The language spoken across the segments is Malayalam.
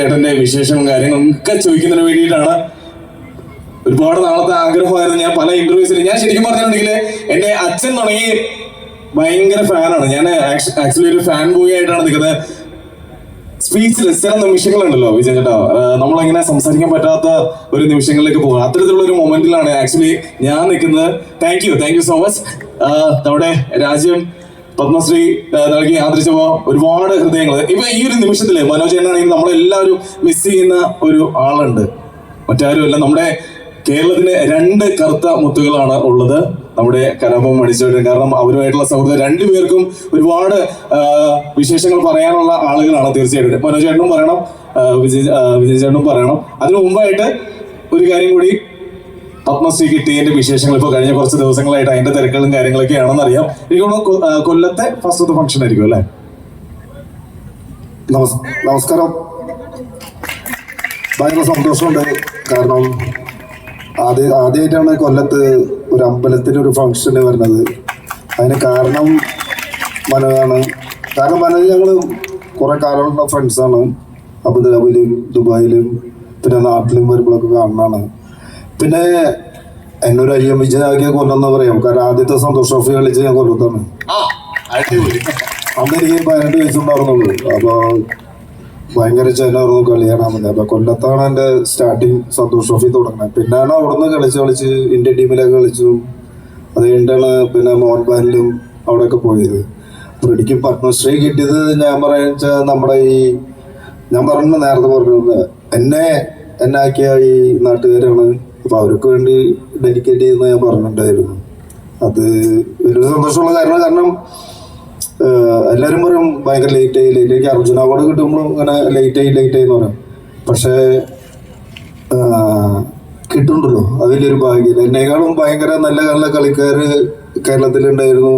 ചേട്ടന്റെ വിശേഷവും കാര്യങ്ങളും ഒക്കെ ചോദിക്കുന്നതിന് വേണ്ടിയിട്ടാണ് ഒരുപാട് നാളത്തെ ആഗ്രഹമായിരുന്നു. ഞാൻ പല ഇന്റർവ്യൂസിൽ ഞാൻ ശരിക്കും പറഞ്ഞിട്ടുണ്ടെങ്കിൽ എന്റെ അച്ഛൻ തുടങ്ങി ഭയങ്കര ഫാനാണ് ഞാൻ ആക്ച്വലി ഒരു ഫാൻ ബോയ് ആയിട്ടാണ് നിൽക്കുന്നത്. സ്പീച്ച്ലെസ് ചില നിമിഷങ്ങളുണ്ടല്ലോ വിജയൻ ചേട്ടാ. നമ്മളെങ്ങനെ സംസാരിക്കാൻ പറ്റാത്ത ഒരു നിമിഷങ്ങളിലേക്ക് പോകുക അത്തരത്തിലുള്ള ഒരു മൊമെന്റിലാണ് ആക്ച്വലി ഞാൻ നിൽക്കുന്നത്. Thank you thank you so much നമ്മുടെ രാജ്യം പത്മശ്രീ നൽകി ആദരിച്ചപ്പോ ഒരുപാട് ഹൃദയങ്ങൾ. ഇപ്പൊ ഈ ഒരു നിമിഷത്തിൽ മനോജ് എന്നാണെങ്കിൽ നമ്മളെല്ലാവരും മിസ് ചെയ്യുന്ന ഒരു ആളുണ്ട്. മറ്റാരുമല്ല നമ്മുടെ കേരളത്തിന് രണ്ട് കറുത്ത മുത്തുകളാണ് ഉള്ളത്. നമ്മുടെ കലാപം മണിച്ചേട്ടൻ കാരണം അവരുമായിട്ടുള്ള സൗഹൃദം രണ്ടുപേർക്കും ഒരുപാട് വിശേഷങ്ങൾ പറയാനുള്ള ആളുകളാണ് തീർച്ചയായിട്ടും. മനോജ് ചേട്ടനും പറയണം വിജയ് ആ, വിജയ് ചേട്ടനും പറയണം. അതിനു മുമ്പായിട്ട് ഒരു കാര്യം കൂടി പത്മശ്രീ കിട്ടിയതിന്റെ വിശേഷങ്ങൾ ഇപ്പോൾ കഴിഞ്ഞ കുറച്ച് ദിവസങ്ങളായിട്ട് അതിന്റെ തിരക്കുകളും കാര്യങ്ങളൊക്കെ ആണെന്ന് അറിയാം. എനിക്ക് കൊല്ലത്തെ ഫസ്റ്റ് ഫംഗ്ഷൻ ആയിരിക്കും അല്ലേ? നമസ്കാരം. ഭയങ്കര സന്തോഷമുണ്ട്. കാരണം ആദ്യ ആദ്യമായിട്ടാണ് കൊല്ലത്ത് ഒരു അമ്പലത്തിൽ ഒരു ഫംഗ്ഷന് വരുന്നത്. അതിന് കാരണം മനോജാണ്. കാരണം മനോജ് ഞങ്ങൾ കുറേ കാലമുള്ള ഫ്രണ്ട്സാണ് അബുദാബിയിലും ദുബായിലും പിന്നെ നാട്ടിലും വരുമ്പോഴൊക്കെ കാണുന്നതാണ്. പിന്നെ എന്നൊരു അയ്യം വിജയനാക്കിയ കൊല്ലം എന്ന് പറയാം. കാരണം ആദ്യത്തെ സന്തോഷ് ട്രോഫി കളിച്ച് ഞാൻ കൊല്ലത്താണ് അന്ന് എനിക്ക് പതിനെട്ട് വയസ്സുണ്ടായിരുന്നുള്ളൂ. അപ്പൊ ഭയങ്കര ചെന്നായിരുന്നു കളി കാണാൻ വന്നത്. അപ്പൊ കൊല്ലത്താണ് എന്റെ സ്റ്റാർട്ടിങ് സന്തോഷ് ട്രോഫി തുടങ്ങുന്നത്. പിന്നാണ് അവിടുന്ന് കളിച്ച് കളിച്ച് ഇന്ത്യൻ ടീമിലൊക്കെ കളിച്ചു. അത് കഴിഞ്ഞിട്ടാണ് പിന്നെ മോഹൻബാലിലും അവിടെയൊക്കെ പോയത്. അപ്പൊ എനിക്ക് പത്മശ്രീ കിട്ടിയത് ഞാൻ വെച്ചാൽ നമ്മുടെ ഈ ഞാൻ പറഞ്ഞു നേരത്തെ പറഞ്ഞത് എന്നെ എന്നാക്കിയ ഈ നാട്ടുകാരാണ് അപ്പൊ അവർക്ക് വേണ്ടി ഡെഡിക്കേറ്റ് ചെയ്യുന്ന ഞാൻ പറഞ്ഞിട്ടുണ്ടായിരുന്നു. അത് ഒരു സന്തോഷമുള്ള കാരണം കാരണം എല്ലാവരും പറയും ഭയങ്കര ലേറ്റ് ആയി ലേറ്റ് ആയി. അർജുന അവാർഡ് കിട്ടുമ്പോൾ ഇങ്ങനെ ലേറ്റ് ആയി ലേറ്റ് ആയി എന്ന് പറയും. പക്ഷേ കിട്ടുന്നുണ്ടല്ലോ. അതിലൊരു ഭാഗ്യം. എന്നെക്കാളും ഭയങ്കര നല്ല നല്ല കളിക്കാര് കേരളത്തിലുണ്ടായിരുന്നു.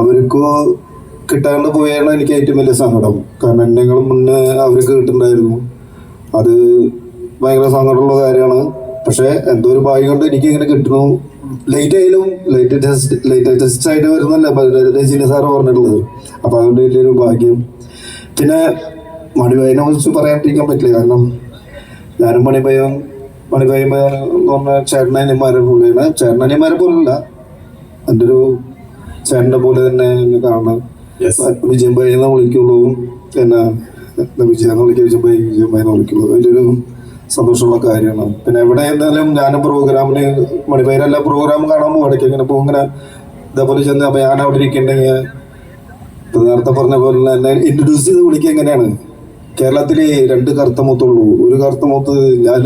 അവർക്ക് കിട്ടാണ്ട് പോയാണ് എനിക്ക് ഏറ്റവും വലിയ സങ്കടം. കാരണം എന്നെക്കാളും മുന്നേ അവർക്ക് കിട്ടുന്നുണ്ടായിരുന്നു. അത് ഭയങ്കര സങ്കടമുള്ള കാര്യമാണ്. പക്ഷെ എന്തോ ഒരു ഭാഗ്യം കൊണ്ട് എനിക്ക് ഇങ്ങനെ കിട്ടുന്നു. ലേറ്റ് ആയാലും ലേറ്റ് ടെസ്റ്റ് ലേറ്റ് ടെസ്റ്റ് ആയിട്ട് വരുന്നല്ല രജനി സാറ് പറഞ്ഞിട്ടുള്ളത്. അപ്പൊ അതുകൊണ്ട് വലിയൊരു ഭാഗ്യം. പിന്നെ മണിബായിനെ കുറിച്ച് പറയാണ്ടിരിക്കാൻ പറ്റില്ല. കാരണം ഞാനും മണിഭയൻ മണിബായും എന്ന് പറഞ്ഞ ചേട്ടനനിമാരെ പോലെയാണ് ചേട്ടനനിമാരെ പോലല്ല എന്റെ ഒരു ചേട്ടന്റെ പോലെ തന്നെ എന്നെ കാണണം. വിജയം ഭായി എന്ന് വിളിക്കുള്ളൂ. പിന്നെ വിജയം എന്ന് വിളിക്കുക വിജയം ഭയ വിജയം ഭായി എന്ന് വിളിക്കുള്ളൂ. വലിയൊരു സന്തോഷമുള്ള കാര്യമാണ്. പിന്നെ എവിടെ എന്തായാലും ഞാൻ പ്രോഗ്രാമിന് മണിപ്പയർ പ്രോഗ്രാം കാണാൻ പോകും ഇടയ്ക്ക് ഇങ്ങനെ പോകും. ഇങ്ങനെ ഇതേപോലെ ചെന്ന് അപ്പൊ ഞാൻ അവിടെ ഇരിക്കണ്ടെങ്കിൽ ഇപ്പൊ നേരത്തെ പറഞ്ഞ പോലെ തന്നെ എന്നെ ഇൻട്രൊഡ്യൂസ് ചെയ്ത് വിളിക്കുക എങ്ങനെയാണ്? കേരളത്തിൽ രണ്ട് കറുത്ത മൂത്തുള്ളൂ. ഒരു കറുത്ത മൂത്ത് ഞാൻ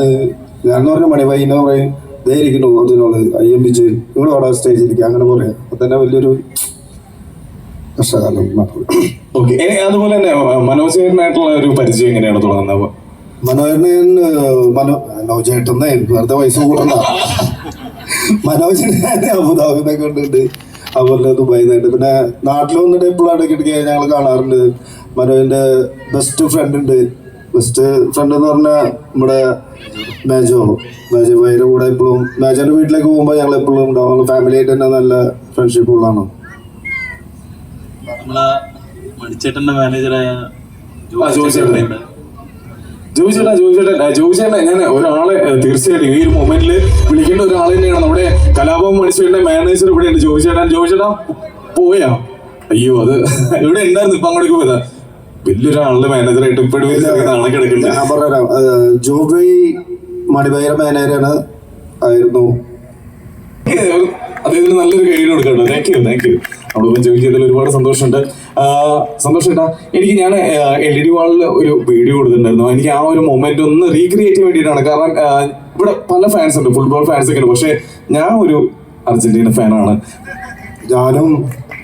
ഞാൻ എന്ന് പറഞ്ഞ മണിബായിനെ പറയും ദേ ഇരിക്കുന്നു ഐ എം വിജയൻ ഇവിടെ അവിടെ സ്റ്റേജിൽ ഇരിക്കുക. അങ്ങനെ പറയാം. അപ്പൊ തന്നെ വലിയൊരു കഷ്ടകാലം ഓക്കെ അതുപോലെ തന്നെ മനോജകരനായിട്ടുള്ള മനോജ് ഒരു പരിചയം എങ്ങനെയാണ് തുടങ്ങുന്നത്? മനോജന് മനോ മനോജേട്ടെന്നേ വെറുതെ പൈസ കൂട്ടണ്ട. മനോജിനെ അബുദാബിനെ കണ്ടിട്ട് അതുപോലെ ദുബായിൽ നിന്നുണ്ട് പിന്നെ നാട്ടിൽ വന്നിട്ട് എപ്പോഴും ഇടയ്ക്കിടയ്ക്ക് ഞങ്ങൾ കാണാറുണ്ട്. മനോജിന്റെ ബെസ്റ്റ് ഫ്രണ്ട് ഉണ്ട്. ബെസ്റ്റ് ഫ്രണ്ട് എന്ന് പറഞ്ഞാൽ നമ്മുടെ മേജോ. മേജോ ഭായിയുടെ കൂടെ എപ്പോഴും മേജോന്റെ വീട്ടിലേക്ക് പോകുമ്പോൾ ഞങ്ങൾ എപ്പോഴും ഉണ്ടാവും. ഫാമിലി ആയിട്ട് തന്നെ നല്ല ഫ്രണ്ട്ഷിപ്പ് ഉള്ളതാണ്. നമ്മളെ മണിച്ചേട്ടന്റെ മാനേജറായ ജോസ് ചേട്ടൻ. ജോയി ചേട്ടാ ജോയിച്ചേട്ടാ ചേട്ടൻ ആ, ജോയി ചേട്ടൻ ഞാൻ ഒരാളെ തീർച്ചയായിട്ടും ഈ ഒരു മൊമെന്റിൽ വിളിക്കേണ്ട ഒരാൾ തന്നെയാണ് നമ്മുടെ കലാഭവൻ മണിച്ചേട്ടന്റെ മാനേജർ ഇവിടെയുണ്ട് ജോയിച്ചേട്ടാ ജോയിച്ചേട്ടാ പോയാ? അയ്യോ അത് ഇവിടെ ഉണ്ടായിരുന്നു ഇപ്പൊ അങ്ങോട്ടേക്ക് പോയതാ. വലിയൊരാളുടെ മാനേജറായിട്ട് ഇപ്പോഴും കിടക്കുന്നുണ്ട് ഞാൻ പറഞ്ഞുതരാം. ജോബി മണിബൈര മാനേജറാണ് ആയിരുന്നു. അദ്ദേഹത്തിന് നല്ലൊരു കൈ കൊടുക്കണം താങ്ക് യു താങ്ക് യു നമ്മളിപ്പം ജോയിൻ ചെയ്തതിൽ ഒരുപാട് സന്തോഷമുണ്ട്. ആ, സന്തോഷം ഏട്ടാ എനിക്ക് ഞാൻ എൽ ഇ ഡി വാളിൽ ഒരു വീഡിയോ കൊടുത്തിട്ടുണ്ടായിരുന്നു. എനിക്ക് ആ ഒരു മൊമെന്റ് ഒന്ന് റീക്രിയേറ്റ് ചെയ്യാൻ വേണ്ടിയിട്ടാണ്. കാരണം ഇവിടെ പല ഫാൻസ് ഉണ്ട്. ഫുട്ബോൾ ഫാൻസ് ഒക്കെ ഉണ്ട്. പക്ഷെ ഞാൻ ഒരു അർജന്റീന ഫാനാണ് ഞാനും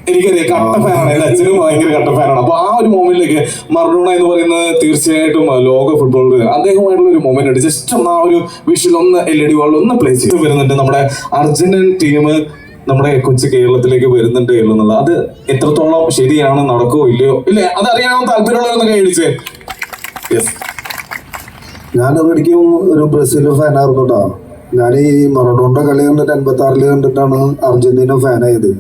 എനിക്കറിയാം കട്ട ഫാനാണ് എന്റെ അച്ഛനും ഭയങ്കര കട്ട ഫാനാണ് അപ്പൊ ആ ഒരു മൊമെന്റിലേക്ക് മറഡോണ എന്ന് പറയുന്നത് തീർച്ചയായിട്ടും ലോക ഫുട്ബോൾ അദ്ദേഹമായിട്ടുള്ള ഒരു മൊമെന്റ് ജസ്റ്റ് ഒന്ന് ആ ഒരു വിഷ്വൽ ഒന്ന് എൽ ഇ ഡി വാളിൽ ഒന്ന് പ്ലേ ചെയ്ത് വരുന്നുണ്ട് നമ്മുടെ അർജന്റീൻ ടീം നമ്മുടെ കൊച്ചു കേരളത്തിലേക്ക് വരുന്നുണ്ട് എന്നുള്ളത്. അത് എത്രത്തോളം ശരിയാണ് നടക്കോ ഇല്ലയോ? ഇല്ലേ? അതറിയാനോ താല്പര്യമുള്ളവരൊന്ന് കൈയടിച്ചേ. യെസ് ഞാൻ ഒരിക്കലും ഒരു ബ്രസീൽ ഫാനായിരുന്നു കേട്ടോ ഞാൻ ഈ മറഡോണിന്റെ കളി കണ്ടിട്ട് എൺപത്തി ആറിൽ കണ്ടിട്ടാണ് അർജന്റീന ഫാനായത്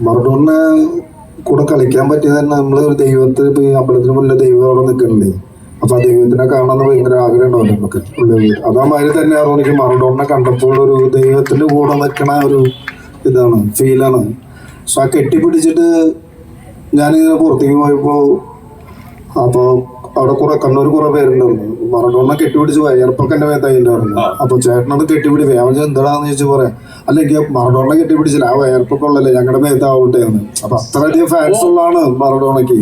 മറഡോണിനെ കൂടെ കളിക്കാൻ പറ്റിയത് തന്നെ നമ്മൾ ഒരു ദൈവത്തെ അമ്പലത്തിന് മുന്നിൽ ദൈവം അവിടെ നിൽക്കണില്ലേ? അപ്പൊ ആ ദൈവത്തിനെ കാണാൻ ഭയങ്കര ആഗ്രഹം ഉണ്ടാവില്ല നമുക്ക്? ഉള്ളിൽ അതേമാതിരി തന്നെയായിരുന്നു എനിക്ക് മറഡോണിനെ കണ്ടപ്പോൾ ഒരു ദൈവത്തിന്റെ കൂടെ നിൽക്കണ ഒരു ഇതാണ് ഫീലാണ് സോ ആ കെട്ടിപ്പിടിച്ചിട്ട് ഞാനിങ്ങനെ പുറത്തേക്ക് പോയപ്പോ അപ്പൊ അവിടെ കുറെ കണ്ണൂർ കുറെ പേരുണ്ടായിരുന്നു. മറഡോണിനെ കെട്ടിപിടിച്ച് വയർപ്പൊക്കെ എന്റെ മേത്തായിണ്ടായിരുന്നു അപ്പൊ ചേട്ടനത് കെട്ടിപ്പിടി വേഗം എന്താണെന്ന് ചോദിച്ചു പറയാം? അല്ലെങ്കിൽ മറഡോണ മറഡോണിനെ കെട്ടിപ്പിടിച്ചില്ല ആ വയർപ്പൊക്കെ ഉള്ളല്ലേ ഞങ്ങളുടെ മേത്താവട്ടെ എന്ന്. അപ്പൊ അത്രയധികം ഫാൻസ് ഉള്ളതാണ് മറഡോണയ്ക്ക്.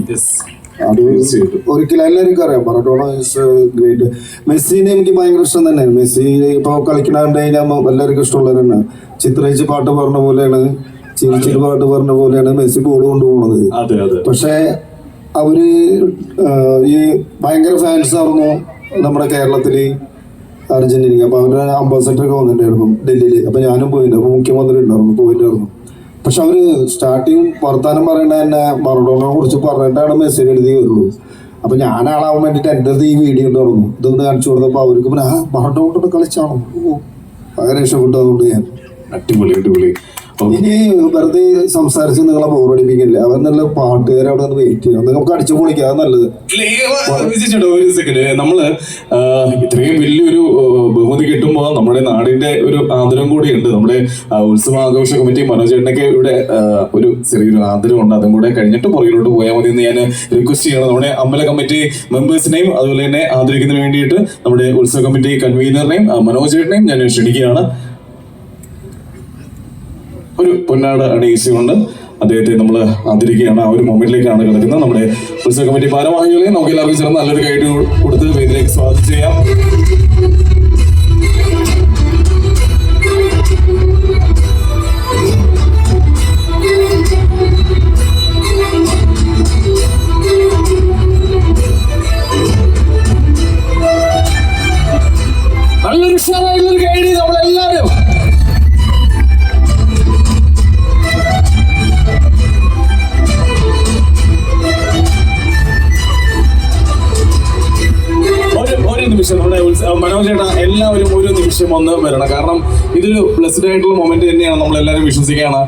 ഒരിക്കലും എല്ലാവർക്കും അറിയാം. മറഡോണ ഇസ് ഗ്രേറ്റ് മെസ്സിനെ എനിക്ക് ഭയങ്കര ഇഷ്ടം തന്നെ. മെസ്സി ഇപ്പൊ കളിക്കണാണ്ട് കഴിഞ്ഞാൽ എല്ലാവർക്കും ഇഷ്ടമുള്ളവർ തന്നെ. ചിത്രയിച്ച് പാട്ട് പറഞ്ഞ പോലെയാണ്. ചിരിച്ചിട്ട് പാട്ട് പറഞ്ഞ പോലെയാണ് മെസ്സി ബോൾ കൊണ്ടുപോകുന്നത് പക്ഷേ അവർ ഈ ഭയങ്കര ഫാൻസ് ആയിരുന്നു നമ്മുടെ കേരളത്തിൽ അർജന്റീനക്ക്. അപ്പൊ അവരുടെ അംബാസഡർ ഒക്കെ വന്നിട്ടുണ്ടായിരുന്നു ഡൽഹിയിൽ അപ്പൊ ഞാനും പോയിട്ടുണ്ട്. അപ്പൊ മുഖ്യമന്ത്രി ഉണ്ടായിരുന്നു. പോയിട്ടായിരുന്നു പക്ഷെ അവർ സ്റ്റാർട്ടിങ് വർത്താനം പറയണ തന്നെ മറഡോണെ കുറിച്ച് പറഞ്ഞിട്ടാണ് മെസ്സേജ് എഴുതി വരുള്ളൂ അപ്പൊ ഞാൻ ആളാവാൻ വേണ്ടിട്ട് എന്റെ ഈ വീഡിയോ ഉണ്ടായിരുന്നു ഇതുകൊണ്ട് കാണിച്ചു കൊടുത്തപ്പോ അവർക്ക് പിന്നെ ആ മറഡോണോട് കളിച്ചാണോ? അങ്ങനെ രക്ഷപ്പെട്ടു അതുകൊണ്ട് ഞാൻ. അടിപൊളി അടിപൊളി. ഇനി വെറുതെ സംസാരിച്ച് നിങ്ങളെ ബോറടിപ്പിക്കില്ല അവർ നല്ല പാട്ടുകാരെ അവിടെ നിന്ന് വെയിറ്റ് ചെയ്യണം. നിങ്ങൾക്ക് അടിച്ചു പൊളിക്കുക അത് നല്ലത്. ഒരു സെക്കൻഡ് നമ്മൾ ഇത്രയും വലിയൊരു ബഹുമതി കിട്ടുമ്പോൾ നമ്മുടെ നാടിന്റെ ഒരു ആദരം കൂടിയുണ്ട്. നമ്മുടെ ഉത്സവാഘോഷ കമ്മിറ്റി മനോജേട്ടനൊക്കെ ഇവിടെ ഒരു ചെറിയൊരു ആദരവുണ്ട്. അതും കൂടെ കഴിഞ്ഞിട്ട് പുറകിലോട്ട് പോയാൽ മതി എന്ന് ഞാൻ റിക്വസ്റ്റ് ചെയ്യണം. നമ്മുടെ അമ്പല കമ്മിറ്റി മെമ്പേഴ്സിനെയും അതുപോലെ തന്നെ ആദരിക്കുന്നതിന് വേണ്ടിയിട്ട് നമ്മുടെ ഉത്സവ കമ്മിറ്റി കൺവീനറിനെയും മനോജേട്ടനെയും ഞാൻ ക്ഷണിക്കുകയാണ്. ഒരു പൊന്നാട് അണിയിച്ചുകൊണ്ട് അദ്ദേഹത്തെ നമ്മൾ ആദരിക്കുകയാണ് ആ ഒരു മൊമെന്റിലേക്കാണ് കിടക്കുന്നത്. നമ്മുടെ ഉത്സവ കമ്മിറ്റി ഭാരവാഹികളെ നമുക്ക് എല്ലാവർക്കും ചേർന്ന് നല്ലൊരു കൈഡ് കൊടുത്ത് വേദിയിലേക്ക് സ്വാഗതം ചെയ്യാം. നിമിഷം നമ്മുടെ മനോജ് ചേട്ടാ എല്ലാവരും ഒരു നിമിഷം ഒന്ന് വരണം. കാരണം ഇതൊരു ബ്ലസ്ഡ് ആയിട്ടുള്ള മൊമെന്റ് തന്നെയാണ് നമ്മൾ എല്ലാവരും വിശ്വസിക്കുകയാണ്.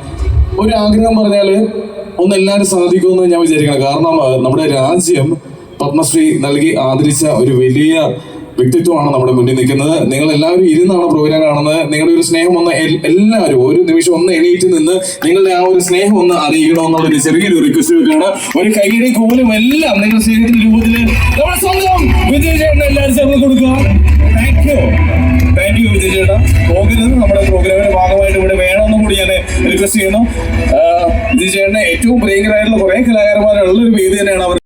ഒരു ആഗ്രഹം പറഞ്ഞാൽ ഒന്ന് എല്ലാവരും സാധിക്കുമെന്ന് ഞാൻ വിചാരിക്കണം കാരണം നമ്മുടെ രാജ്യം പത്മശ്രീ നൽകി ആദരിച്ച ഒരു വലിയ വ്യക്തിത്വമാണ് നമ്മുടെ മുന്നിൽ നിൽക്കുന്നത്. നിങ്ങൾ എല്ലാവരും ഇരുന്നാണ് പ്രോഗ്രാം കാണുന്നത്. നിങ്ങളുടെ ഒരു സ്നേഹം ഒന്ന് എല്ലാവരും ഒരു നിമിഷം ഒന്ന് എണീറ്റ് നിന്ന് നിങ്ങളുടെ ആ ഒരു സ്നേഹം ഒന്ന് അറിയിക്കണമെന്നുള്ളൊരു ചെറിയൊരു റിക്വസ്റ്റ് വെക്കുകയാണ്. ഒരു കൈയുടെ കോലും എല്ലാം നിങ്ങൾ സ്നേഹത്തിന്റെ രൂപത്തിൽ നമ്മുടെ സ്വന്തം വിജയ് ചേട്ടൻ എല്ലാവരും ചേർന്ന് കൊടുക്കുക. Thank you thank you Vijay പോകരുത്. നമ്മുടെ പ്രോഗ്രാമിന്റെ ഭാഗമായിട്ട് ഇവിടെ വേണമെന്നും കൂടി ഞാൻ റിക്വസ്റ്റ് ചെയ്യുന്നു. വിജയ് ചേട്ടനെ ഏറ്റവും പ്രിയങ്കരായിട്ടുള്ള കുറെ കലാകാരന്മാരുള്ള ഒരു വേദി തന്നെയാണ് അവർ